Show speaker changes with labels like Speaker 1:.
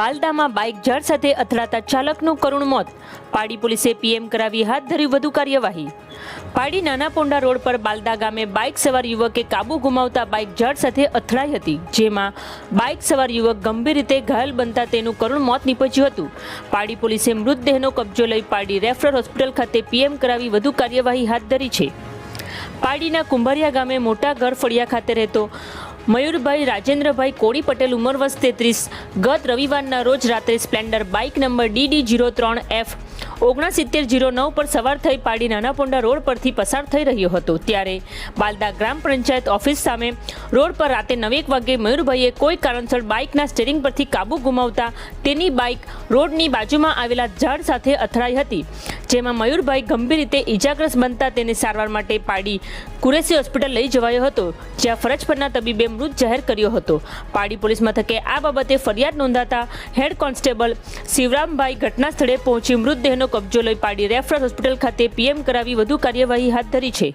Speaker 1: બાલદામાં bike ઝાડ સાથે અથડાતા ચાલકનું કરુણ મોત. પાડી પોલીસે પીએમ કરાવી હાથ ધરી વધુ કાર્યવાહી. પાડી નાના પોંડા રોડ પર બાલદા ગામે બાઇક સવાર યુવકે કાબુ ગુમાવતા બાઇક ઝાડ સાથે અથડાઈ હતી, જેમાં બાઇક સવાર યુવક ગંભીર રીતે ઘાયલ બનતા તેનું કરુણ મોત નીપજ્યું હતું. પાડી પોલીસે મૃતદેહનો કબજો લઈ પાડી રેફરલ હોસ્પિટલ ખાતે પીએમ કરાવી વધુ કાર્યવાહી હાથ ધરી છે. પાડીના કુંભારિયા ગામે મોટા ઘર ફળિયા ખાતે રહેતો મયુરભાઈ, રાજેન્દ્રભાઈ, કોળી પટેલ, ઉંમર વર્ષ તેત્રીસ. ગત રવિવારના રોજ રાત્રે Splendor bike number DD zero ત્રણ એફ ઓગણસિત્તેર જીરો નવ પર સવાર થઈ પાડી નાના પોંડા રોડ પરથી પસાર થઈ રહ્યો હતો. ત્યારે બાલદા ગ્રામ પંચાયત ઓફિસ સામે રોડ પર રાતે નવેક વાગે મયુરભાઈએ કોઈ કારણસર બાઇકના સ્ટેરિંગ પરથી કાબુ ગુમાવતા તેની બાઇક રોડની બાજુમાં આવેલા ઝાડ સાથે અથડાઈ હતી. જેમાં મયુરભાઈ ગંભીર રીતે ઇજાગ્રસ્ત બનતા તેને સારવાર માટે પાડી કુરેશી હોસ્પિટલ લઈ જવાયો હતો, જ્યાં ફરજ પરના તબીબે મૃત જાહેર કર્યો હતો. પાડી પોલીસ મથકે આ બાબતે ફરિયાદ નોંધાતા હેડ કોન્સ્ટેબલ શિવરામભાઈ ઘટના સ્થળે પહોંચી મૃતદેહનો કબજો લઈ પાડી રેફરલ હોસ્પિટલ ખાતે પીએમ કરાવી વધુ કાર્યવાહી હાથ ધરી છે.